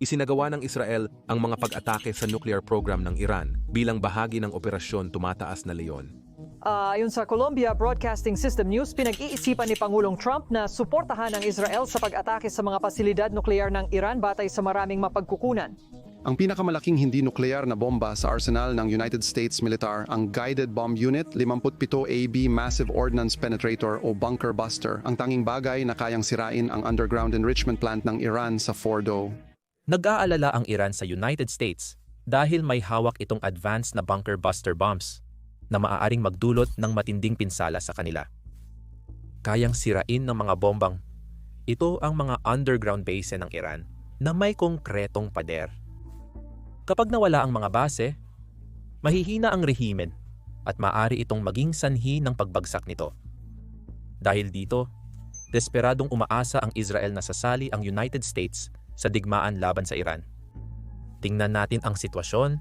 isinagawa ng Israel ang mga pag-atake sa nuclear program ng Iran bilang bahagi ng Operasyon Tumataas na Leon. Ah, ayon sa Columbia Broadcasting System News, pinag-iisipan ni Pangulong Trump na suportahan ang Israel sa pag-atake sa mga pasilidad nuklear ng Iran batay sa maraming mapagkukunan. Ang pinakamalaking hindi nuklear na bomba sa arsenal ng United States Militar ang Guided Bomb Unit 57 AB Massive Ordnance Penetrator o Bunker Buster, ang tanging bagay na kayang sirain ang underground enrichment plant ng Iran sa Fordo. Nag-aalala ang Iran sa United States dahil may hawak itong advanced na bunker buster bombs na maaaring magdulot ng matinding pinsala sa kanila. Kayang sirain ng mga bombang ito ang mga underground base ng Iran na may konkretong pader. Kapag nawala ang mga base, mahihina ang rehimen at maaari itong maging sanhi ng pagbagsak nito. Dahil dito, desperadong umaasa ang Israel na sasali ang United States sa digmaan laban sa Iran. Tingnan natin ang sitwasyon.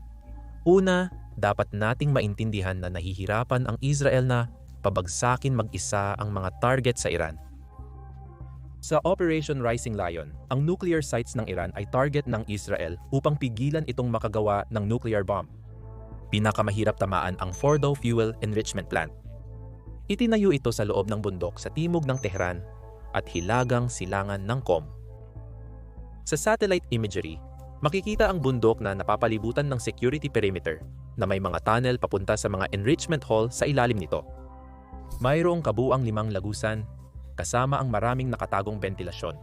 Una, dapat nating maintindihan na nahihirapan ang Israel na pabagsakin mag-isa ang mga target sa Iran. Sa Operation Rising Lion, ang nuclear sites ng Iran ay target ng Israel upang pigilan itong makagawa ng nuclear bomb. Pinakamahirap tamaan ang Fordo Fuel Enrichment Plant. Itinayo ito sa loob ng bundok sa timog ng Tehran at hilagang silangan ng Qom. Sa satellite imagery, makikita ang bundok na napapalibutan ng security perimeter na may mga tunnel papunta sa mga enrichment hall sa ilalim nito. Mayroong kabuang limang lagusan kasama ang maraming nakatagong ventilasyon.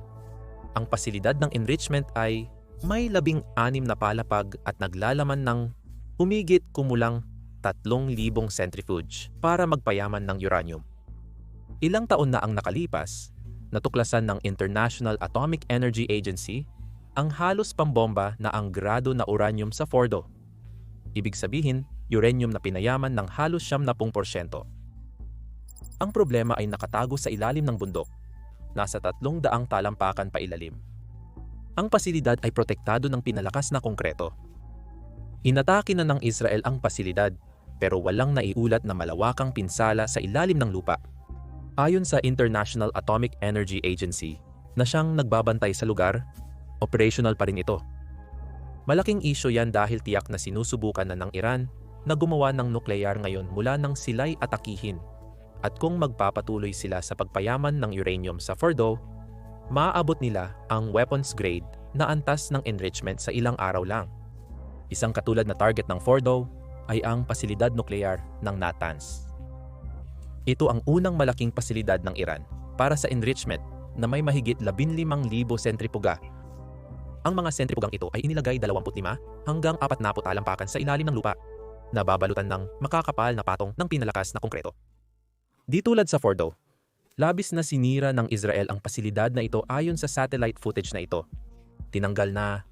Ang pasilidad ng enrichment ay may labing anim na palapag at naglalaman ng humigit kumulang 3,000 centrifuge para magpayaman ng uranium. Ilang taon na ang nakalipas, natuklasan ng International Atomic Energy Agency ang halos pambomba na ang grado na uranium sa Fordo. Ibig sabihin, uranium na pinayaman ng halos 70%. Ang problema ay nakatago sa ilalim ng bundok, nasa tatlong daang talampakan pa ilalim. Ang pasilidad ay protektado ng pinalakas na konkreto. Inatake na ng Israel ang pasilidad pero walang naiulat na malawakang pinsala sa ilalim ng lupa. Ayon sa International Atomic Energy Agency na siyang nagbabantay sa lugar, operational pa rin ito. Malaking isyo yan dahil tiyak na sinusubukan na ng Iran na gumawa ng nuklear ngayon mula nang sila'y atakihin at kung magpapatuloy sila sa pagpayaman ng uranium sa Fordo, maaabot nila ang weapons grade na antas ng enrichment sa ilang araw lang. Isang katulad na target ng Fordo ay ang pasilidad nuklear ng Natanz. Ito ang unang malaking pasilidad ng Iran para sa enrichment na may mahigit 15,000 sentripuga. Ang mga sentripugang ito ay inilagay 25 hanggang 40 talampakan sa ilalim ng lupa na babalutan ng makakapal na patong ng pinalakas na konkreto. Di tulad sa Fordo, labis na sinira ng Israel ang pasilidad na ito ayon sa satellite footage na ito. Tinanggal na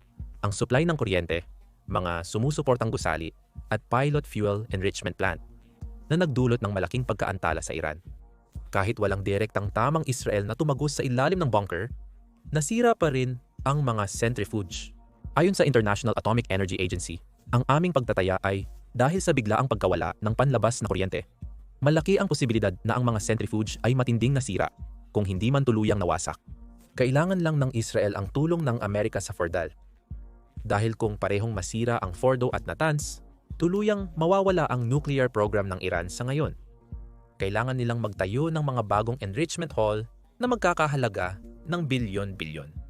ang supply ng kuryente, mga sumusuportang gusali, at pilot fuel enrichment plant na nagdulot ng malaking pagkaantala sa Iran. Kahit walang direktang tamang Israel na tumagos sa ilalim ng bunker, nasira pa rin ang mga centrifuge. Ayon sa International Atomic Energy Agency, ang aming pagtataya ay dahil sa biglaang pagkawala ng panlabas na kuryente malaki ang posibilidad na ang mga centrifuge ay matinding nasira kung hindi man tuluyang nawasak. Kailangan lang ng Israel ang tulong ng Amerika sa Fordal. Dahil kung parehong masira ang Fordo at Natanz, tuluyang mawawala ang nuclear program ng Iran sa ngayon. Kailangan nilang magtayo ng mga bagong enrichment hall na magkakahalaga ng bilyon-bilyon.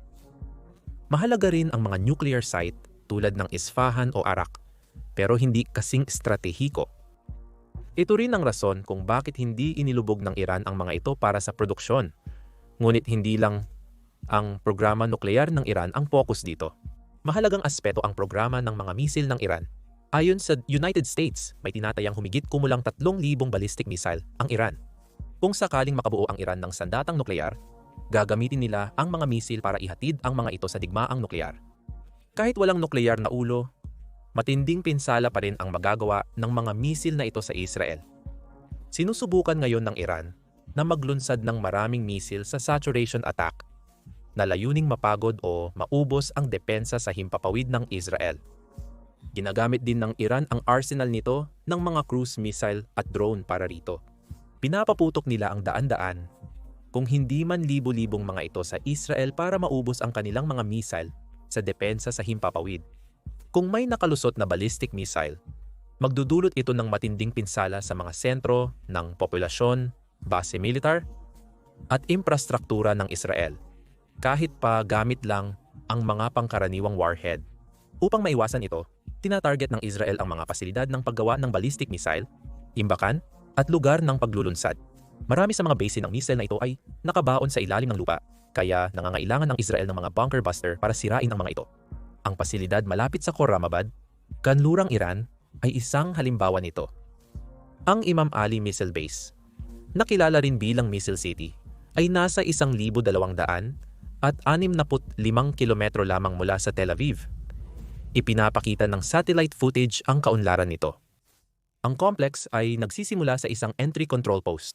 Mahalaga rin ang mga nuclear site tulad ng Isfahan o Arak, pero hindi kasing estratehiko ito rin ang rason kung bakit hindi inilubog ng Iran ang mga ito para sa produksyon. Ngunit hindi lang ang programa nuklear ng Iran ang focus dito. Mahalagang aspeto ang programa ng mga misil ng Iran. Ayon sa United States, may tinatayang humigit kumulang 3,000 ballistic missile ang Iran. Kung sakaling makabuo ang Iran ng sandatang nuklear, gagamitin nila ang mga misil para ihatid ang mga ito sa digmaang nuklear. Kahit walang nuklear na ulo, matinding pinsala pa rin ang magagawa ng mga misil na ito sa Israel. Sinusubukan ngayon ng Iran na maglunsad ng maraming misil sa saturation attack na layuning mapagod o maubos ang depensa sa himpapawid ng Israel. Ginagamit din ng Iran ang arsenal nito ng mga cruise missile at drone para rito. Pinapaputok nila ang daan-daan kung hindi man libo-libong mga ito sa Israel para maubos ang kanilang mga missile sa depensa sa himpapawid. Kung may nakalusot na ballistic missile, magdudulot ito ng matinding pinsala sa mga sentro ng populasyon, base militar, at infrastruktura ng Israel, kahit pa gamit lang ang mga pangkaraniwang warhead. Upang maiwasan ito, tinatarget ng Israel ang mga pasilidad ng paggawa ng ballistic missile, imbakan, at lugar ng paglulunsad. Marami sa mga base ng missile na ito ay nakabaon sa ilalim ng lupa, kaya nangangailangan ng Israel ng mga bunker buster para sirain ang mga ito. Ang pasilidad malapit sa Khorramabad, kanlurang Iran, ay isang halimbawa nito. Ang Imam Ali Missile Base, nakilala rin bilang Missile City, ay nasa 1,200 at 65 kilometro lamang mula sa Tel Aviv. Ipinapakita ng satellite footage ang kaunlaran nito. Ang complex ay nagsisimula sa isang entry control post.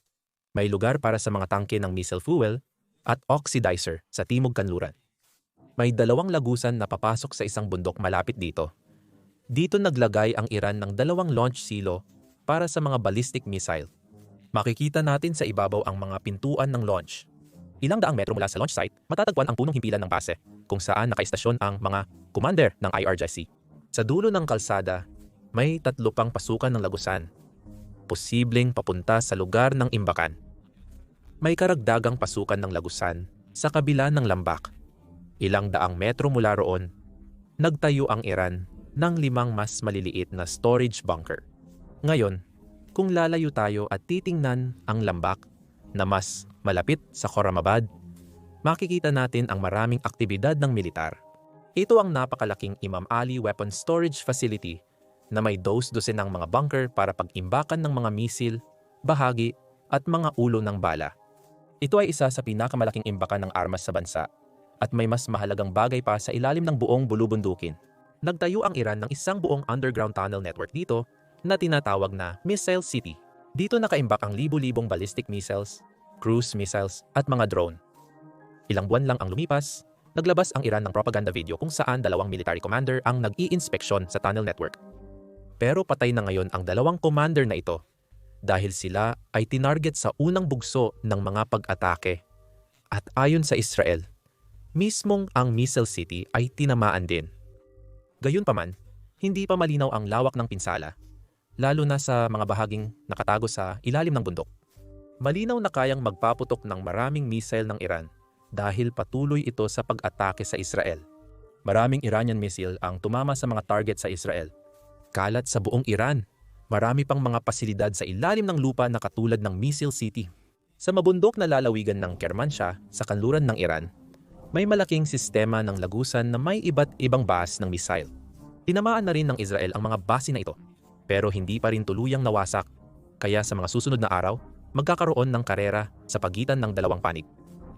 May lugar para sa mga tangke ng missile fuel at oxidizer sa timog kanluran. May dalawang lagusan na papasok sa isang bundok malapit dito. Dito naglagay ang Iran ng dalawang launch silo para sa mga ballistic missile. Makikita natin sa ibabaw ang mga pintuan ng launch. Ilang daang metro mula sa launch site, matatagpuan ang punong himpilan ng base, kung saan nakaistasyon ang mga commander ng IRGC. Sa dulo ng kalsada, may tatlo pang pasukan ng lagusan. Posibleng papunta sa lugar ng imbakan. May karagdagang pasukan ng lagusan sa kabila ng lambak. Ilang daang metro mula roon, nagtayo ang Iran ng limang mas maliliit na storage bunker. Ngayon, kung lalayo tayo at titingnan ang lambak na mas malapit sa Khorramabad, makikita natin ang maraming aktibidad ng militar. Ito ang napakalaking Imam Ali Weapons Storage Facility na may dos-dosen ng mga bunker para pag-imbakan ng mga misil, bahagi at mga ulo ng bala. Ito ay isa sa pinakamalaking imbakan ng armas sa bansa at may mas mahalagang bagay pa sa ilalim ng buong bulubundukin. Nagtayo ang Iran ng isang buong underground tunnel network dito na tinatawag na Missile City. Dito nakaimbak ang libu-libong ballistic missiles, cruise missiles at mga drone. Ilang buwan lang ang lumipas, naglabas ang Iran ng propaganda video kung saan dalawang military commander ang nag-i-inspeksyon sa tunnel network. Pero patay na ngayon ang dalawang commander na ito dahil sila ay tinarget sa unang bugso ng mga pag-atake. At ayon sa Israel, mismong ang Missile City ay tinamaan din. Gayunpaman, hindi pa malinaw ang lawak ng pinsala, lalo na sa mga bahaging nakatago sa ilalim ng bundok. Malinaw na kayang magpaputok ng maraming missile ng Iran dahil patuloy ito sa pag-atake sa Israel. Maraming Iranian missile ang tumama sa mga target sa Israel. Kalat sa buong Iran, marami pang mga pasilidad sa ilalim ng lupa na katulad ng Missile City. Sa mabundok na lalawigan ng Kermanshah sa kanluran ng Iran, may malaking sistema ng lagusan na may iba't ibang base ng missile. Tinamaan na rin ng Israel ang mga base na ito, pero hindi pa rin tuluyang nawasak. Kaya sa mga susunod na araw, magkakaroon ng karera sa pagitan ng dalawang panig.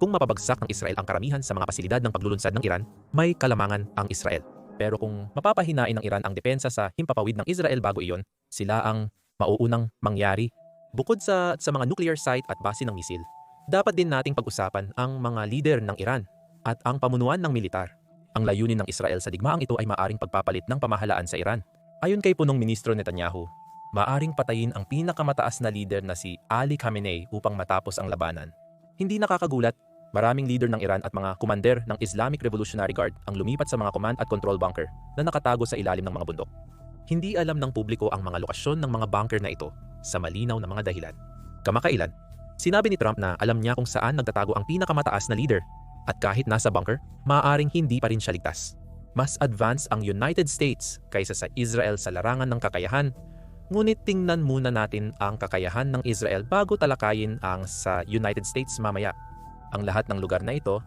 Kung mapabagsak ng Israel ang karamihan sa mga pasilidad ng paglulunsad ng Iran, may kalamangan ang Israel. Pero kung mapapahinain ng Iran ang depensa sa himpapawid ng Israel bago iyon, sila ang mauunang mangyari. Bukod sa, sa mga nuclear site at base ng misil, dapat din nating pag-usapan ang mga leader ng Iran at ang pamunuan ng militar. Ang layunin ng Israel sa digmaang ito ay maaring pagpapalit ng pamahalaan sa Iran. Ayon kay punong ministro Netanyahu, maaring patayin ang pinakamataas na leader na si Ali Khamenei upang matapos ang labanan. Hindi nakakagulat, maraming leader ng Iran at mga kumander ng Islamic Revolutionary Guard ang lumipat sa mga command at control bunker na nakatago sa ilalim ng mga bundok. Hindi alam ng publiko ang mga lokasyon ng mga bunker na ito sa malinaw na mga dahilan. Kamakailan, sinabi ni Trump na alam niya kung saan nagtatago ang pinakamataas na leader at kahit nasa bunker, maaaring hindi pa rin siya ligtas. Mas advanced ang United States kaysa sa Israel sa larangan ng kakayahan, ngunit tingnan muna natin ang kakayahan ng Israel bago talakayin ang sa United States mamaya. Ang lahat ng lugar na ito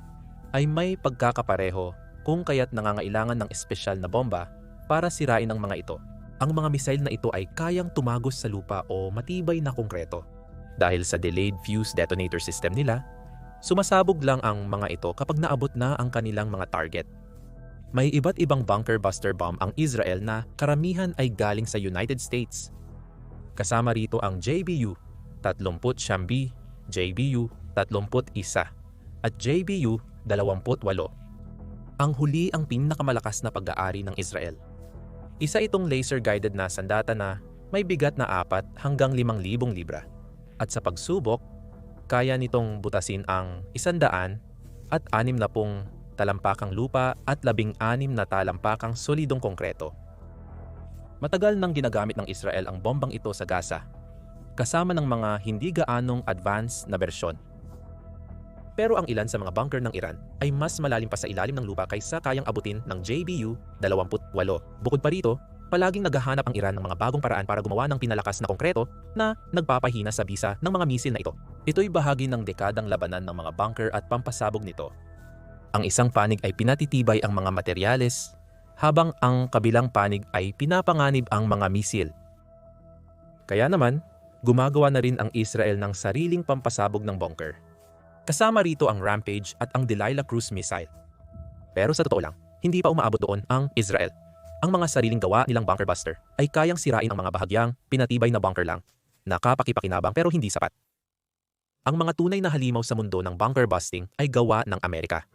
ay may pagkakapareho kung kaya't nangangailangan ng espesyal na bomba para sirain ang mga ito. Ang mga missile na ito ay kayang tumagos sa lupa o matibay na konkreto. Dahil sa delayed fuse detonator system nila, Sumasabog lang ang mga ito kapag naabot na ang kanilang mga target. May iba't ibang bunker buster bomb ang Israel na karamihan ay galing sa United States. Kasama rito ang JBU 30 Shambi, JBU 31 at JBU 28. Ang huli ang pinakamalakas na pag-aari ng Israel. Isa itong laser-guided na sandata na may bigat na 4 hanggang 5,000 libra. At sa pagsubok, kaya nitong butasin ang isandaan at anim na pong talampakang lupa at labing-anim na talampakang solidong konkreto. Matagal nang ginagamit ng Israel ang bombang ito sa Gaza, kasama ng mga hindi gaanong advanced na bersyon. Pero ang ilan sa mga bunker ng Iran ay mas malalim pa sa ilalim ng lupa kaysa kayang abutin ng JBU-28. Bukod pa rito, palaging naghahanap ang Iran ng mga bagong paraan para gumawa ng pinalakas na konkreto na nagpapahina sa bisa ng mga misil na ito. Ito'y bahagi ng dekadang labanan ng mga bunker at pampasabog nito. Ang isang panig ay pinatitibay ang mga materyales, habang ang kabilang panig ay pinapanganib ang mga misil. Kaya naman, gumagawa na rin ang Israel ng sariling pampasabog ng bunker. Kasama rito ang Rampage at ang Delilah cruise missile. Pero sa totoo lang, hindi pa umaabot doon ang Israel. Ang mga sariling gawa nilang bunker buster ay kayang sirain ang mga bahagyang pinatibay na bunker lang, nakapakipakinabang pero hindi sapat. Ang mga tunay na halimaw sa mundo ng bunker busting ay gawa ng Amerika.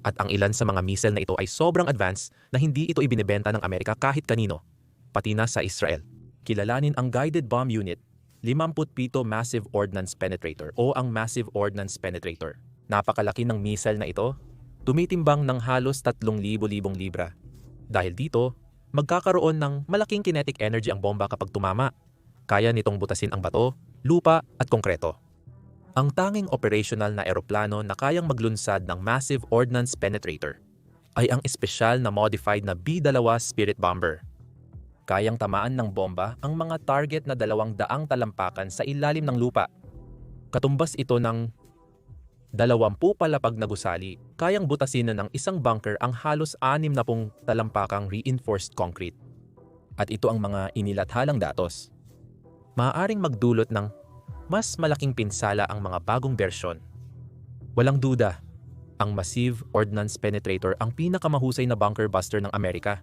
At ang ilan sa mga missile na ito ay sobrang advanced na hindi ito ibinebenta ng Amerika kahit kanino, pati na sa Israel. Kilalanin ang Guided Bomb Unit 57 Massive Ordnance Penetrator o ang Massive Ordnance Penetrator. Napakalaki ng missile na ito, tumitimbang ng halos 3,000 libra. Dahil dito, magkakaroon ng malaking kinetic energy ang bomba kapag tumama. Kaya nitong butasin ang bato, lupa at konkreto. Ang tanging operational na eroplano na kayang maglunsad ng Massive Ordnance Penetrator ay ang espesyal na modified na B-2 Spirit Bomber kayang tamaan ng bomba ang mga target na dalawang daang talampakan sa ilalim ng lupa. Katumbas ito ng dalawampu palapag na gusali, kayang butasin na ng isang bunker ang halos anim na pong talampakang reinforced concrete. At ito ang mga inilathalang datos. Maaaring magdulot ng mas malaking pinsala ang mga bagong bersyon. Walang duda, ang Massive Ordnance Penetrator ang pinakamahusay na bunker buster ng Amerika.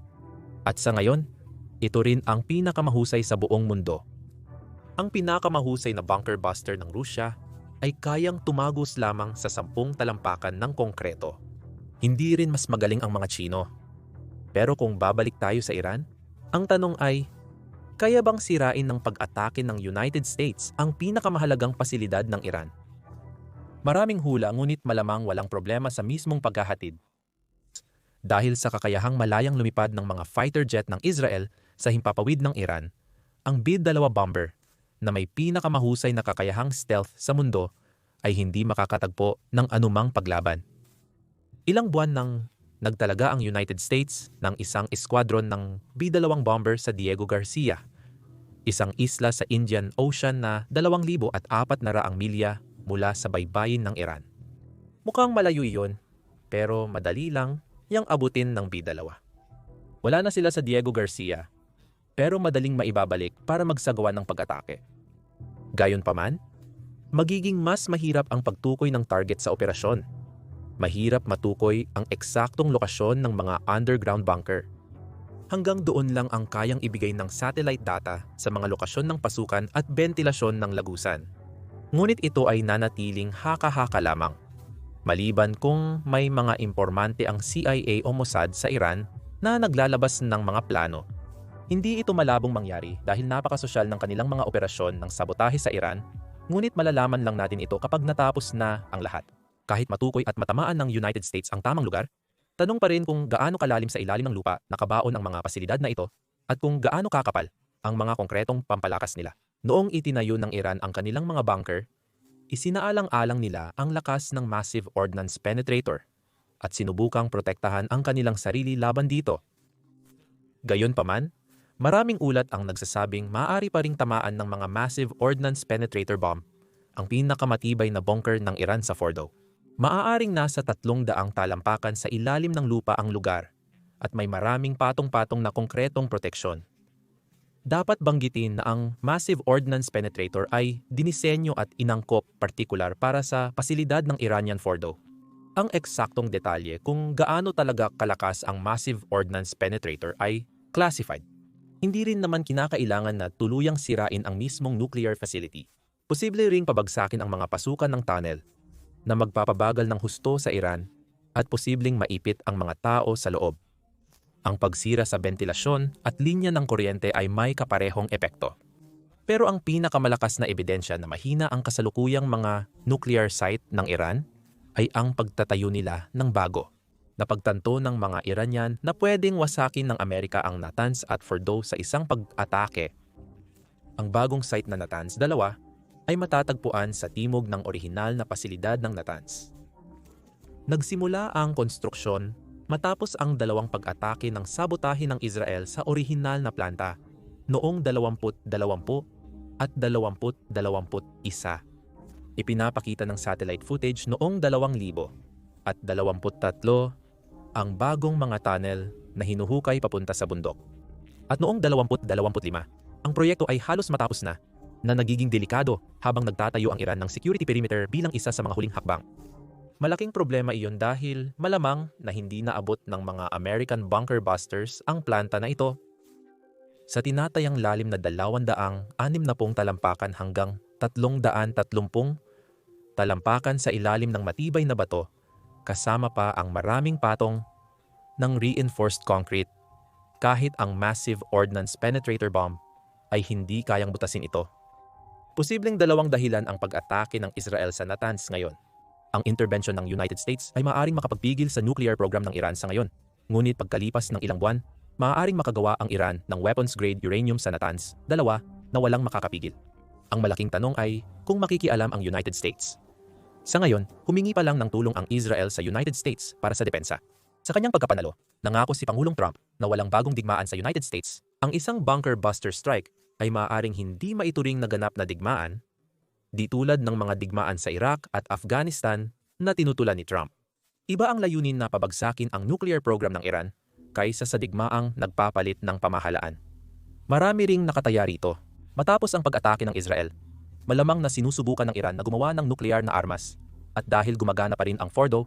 At sa ngayon, ito rin ang pinakamahusay sa buong mundo. Ang pinakamahusay na bunker buster ng Rusya ay kayang tumagos lamang sa sampung talampakan ng konkreto. Hindi rin mas magaling ang mga Chino. Pero kung babalik tayo sa Iran, ang tanong ay, kaya bang sirain ng pag-atake ng United States ang pinakamahalagang pasilidad ng Iran? Maraming hula ngunit malamang walang problema sa mismong paghahatid. Dahil sa kakayahang malayang lumipad ng mga fighter jet ng Israel sa himpapawid ng Iran, ang B-2 bomber na may pinakamahusay na kakayahang stealth sa mundo ay hindi makakatagpo ng anumang paglaban. Ilang buwan nang nagtalaga ang United States ng isang esquadron ng B-2 bomber sa Diego Garcia, isang isla sa Indian Ocean na 2,000 at apat na raang milya mula sa baybayin ng Iran. Mukhang malayo iyon, pero madali lang yang abutin ng B-2. Wala na sila sa Diego Garcia pero madaling maibabalik para magsagawa ng pag-atake. Gayunpaman, magiging mas mahirap ang pagtukoy ng target sa operasyon. Mahirap matukoy ang eksaktong lokasyon ng mga underground bunker. Hanggang doon lang ang kayang ibigay ng satellite data sa mga lokasyon ng pasukan at bentilasyon ng lagusan. Ngunit ito ay nanatiling haka-haka lamang. Maliban kung may mga impormante ang CIA o Mossad sa Iran na naglalabas ng mga plano hindi ito malabong mangyari dahil napakasosyal ng kanilang mga operasyon ng sabotahe sa Iran, ngunit malalaman lang natin ito kapag natapos na ang lahat. Kahit matukoy at matamaan ng United States ang tamang lugar, tanong pa rin kung gaano kalalim sa ilalim ng lupa nakabaon ang mga pasilidad na ito at kung gaano kakapal ang mga konkretong pampalakas nila. Noong itinayo ng Iran ang kanilang mga bunker, isinaalang-alang nila ang lakas ng massive ordnance penetrator at sinubukang protektahan ang kanilang sarili laban dito. Gayunpaman, Maraming ulat ang nagsasabing maaari pa ring tamaan ng mga massive ordnance penetrator bomb, ang pinakamatibay na bunker ng Iran sa Fordo. Maaaring nasa tatlong daang talampakan sa ilalim ng lupa ang lugar at may maraming patong-patong na konkretong proteksyon. Dapat banggitin na ang Massive Ordnance Penetrator ay dinisenyo at inangkop partikular para sa pasilidad ng Iranian Fordo. Ang eksaktong detalye kung gaano talaga kalakas ang Massive Ordnance Penetrator ay classified hindi rin naman kinakailangan na tuluyang sirain ang mismong nuclear facility. Posible ring pabagsakin ang mga pasukan ng tunnel na magpapabagal ng husto sa Iran at posibleng maipit ang mga tao sa loob. Ang pagsira sa bentilasyon at linya ng kuryente ay may kaparehong epekto. Pero ang pinakamalakas na ebidensya na mahina ang kasalukuyang mga nuclear site ng Iran ay ang pagtatayo nila ng bago. Napagtanto ng mga Iranian na pwedeng wasakin ng Amerika ang Natanz at Fordo sa isang pag-atake. Ang bagong site na Natanz dalawa ay matatagpuan sa timog ng orihinal na pasilidad ng Natanz. Nagsimula ang konstruksyon matapos ang dalawang pag-atake ng sabotahe ng Israel sa orihinal na planta noong 2020 at 2021. Ipinapakita ng satellite footage noong 2000 at 23 ang bagong mga tunnel na hinuhukay papunta sa bundok. At noong 2025, ang proyekto ay halos matapos na na nagiging delikado habang nagtatayo ang Iran ng security perimeter bilang isa sa mga huling hakbang. Malaking problema iyon dahil malamang na hindi naabot ng mga American bunker busters ang planta na ito. Sa tinatayang lalim na 260 talampakan hanggang 330 talampakan sa ilalim ng matibay na bato, kasama pa ang maraming patong ng reinforced concrete. Kahit ang massive ordnance penetrator bomb ay hindi kayang butasin ito. Posibleng dalawang dahilan ang pag-atake ng Israel sa Natanz ngayon. Ang intervention ng United States ay maaaring makapagpigil sa nuclear program ng Iran sa ngayon. Ngunit pagkalipas ng ilang buwan, maaaring makagawa ang Iran ng weapons-grade uranium sa Natanz, dalawa na walang makakapigil. Ang malaking tanong ay kung makikialam ang United States. Sa ngayon, humingi pa lang ng tulong ang Israel sa United States para sa depensa. Sa kanyang pagkapanalo, nangako si Pangulong Trump na walang bagong digmaan sa United States, ang isang bunker buster strike ay maaaring hindi maituring na ganap na digmaan, di tulad ng mga digmaan sa Iraq at Afghanistan na tinutulan ni Trump. Iba ang layunin na pabagsakin ang nuclear program ng Iran kaysa sa digmaang nagpapalit ng pamahalaan. Marami ring nakataya rito matapos ang pag-atake ng Israel. Malamang na sinusubukan ng Iran na gumawa ng nuklear na armas at dahil gumagana pa rin ang Fordo,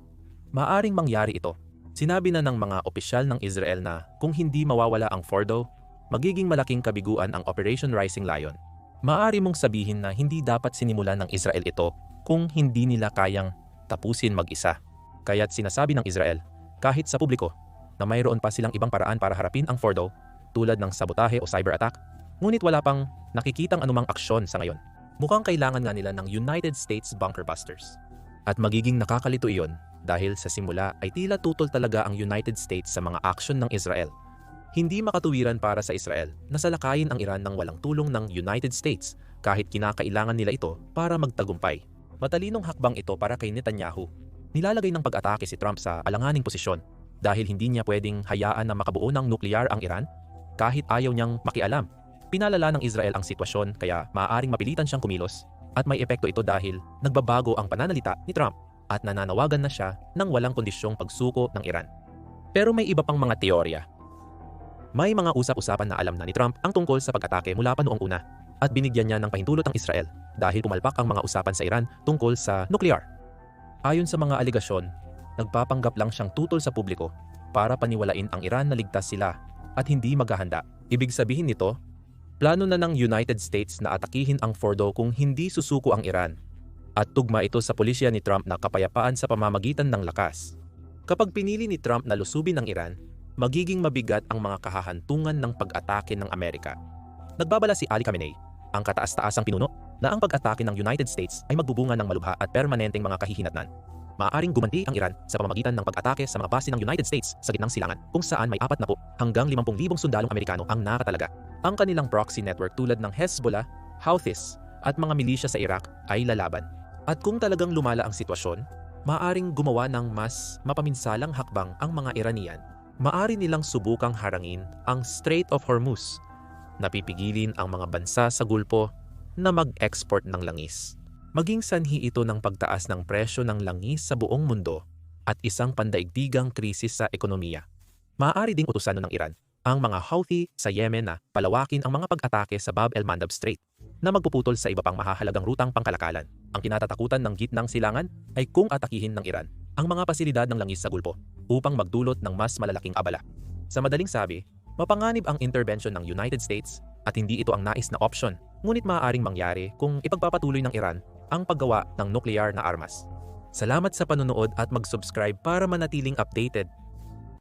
maaring mangyari ito Sinabi na ng mga opisyal ng Israel na kung hindi mawawala ang Fordo, magiging malaking kabiguan ang Operation Rising Lion. Maari mong sabihin na hindi dapat sinimulan ng Israel ito kung hindi nila kayang tapusin mag-isa. Kaya't sinasabi ng Israel, kahit sa publiko, na mayroon pa silang ibang paraan para harapin ang Fordo tulad ng sabotahe o cyber attack, ngunit wala pang nakikitang anumang aksyon sa ngayon. Mukhang kailangan nga nila ng United States Bunker Busters. At magiging nakakalito iyon dahil sa simula ay tila tutol talaga ang United States sa mga aksyon ng Israel. Hindi makatuwiran para sa Israel na salakayin ang Iran ng walang tulong ng United States kahit kinakailangan nila ito para magtagumpay. Matalinong hakbang ito para kay Netanyahu. Nilalagay ng pag-atake si Trump sa alanganing posisyon dahil hindi niya pwedeng hayaan na makabuo ng nuklear ang Iran kahit ayaw niyang makialam. Pinalala ng Israel ang sitwasyon kaya maaaring mapilitan siyang kumilos at may epekto ito dahil nagbabago ang pananalita ni Trump at nananawagan na siya ng walang kondisyong pagsuko ng Iran. Pero may iba pang mga teorya. May mga usap-usapan na alam na ni Trump ang tungkol sa pag-atake mula pa noong una at binigyan niya ng pahintulot ang Israel dahil pumalpak ang mga usapan sa Iran tungkol sa nuklear. Ayon sa mga aligasyon, nagpapanggap lang siyang tutol sa publiko para paniwalain ang Iran na ligtas sila at hindi maghahanda. Ibig sabihin nito, plano na ng United States na atakihin ang Fordo kung hindi susuko ang Iran at tugma ito sa pulisya ni Trump na kapayapaan sa pamamagitan ng lakas. Kapag pinili ni Trump na lusubin ang Iran, magiging mabigat ang mga kahahantungan ng pag-atake ng Amerika. Nagbabala si Ali Khamenei, ang kataas-taasang pinuno, na ang pag-atake ng United States ay magbubunga ng malubha at permanenteng mga kahihinatnan. Maaaring gumanti ang Iran sa pamamagitan ng pag-atake sa mga base ng United States sa gitnang silangan kung saan may 40 hanggang 50,000 sundalong Amerikano ang nakatalaga. Ang kanilang proxy network tulad ng Hezbollah, Houthis at mga milisya sa Iraq ay lalaban. At kung talagang lumala ang sitwasyon, maaring gumawa ng mas mapaminsalang hakbang ang mga Iranian. Maari nilang subukang harangin ang Strait of Hormuz. Napipigilin ang mga bansa sa Gulpo na mag-export ng langis. Maging sanhi ito ng pagtaas ng presyo ng langis sa buong mundo at isang pandaigdigang krisis sa ekonomiya. Maaari ding utusan ng Iran ang mga Houthi sa Yemen na palawakin ang mga pag-atake sa Bab el-Mandab Strait na magpuputol sa iba pang mahahalagang rutang pangkalakalan. Ang kinatatakutan ng gitnang silangan ay kung atakihin ng Iran ang mga pasilidad ng langis sa Gulpo upang magdulot ng mas malalaking abala. Sa madaling sabi, mapanganib ang intervention ng United States at hindi ito ang nais na option, ngunit maaaring mangyari kung ipagpapatuloy ng Iran ang paggawa ng nuklear na armas. Salamat sa panonood at mag-subscribe para manatiling updated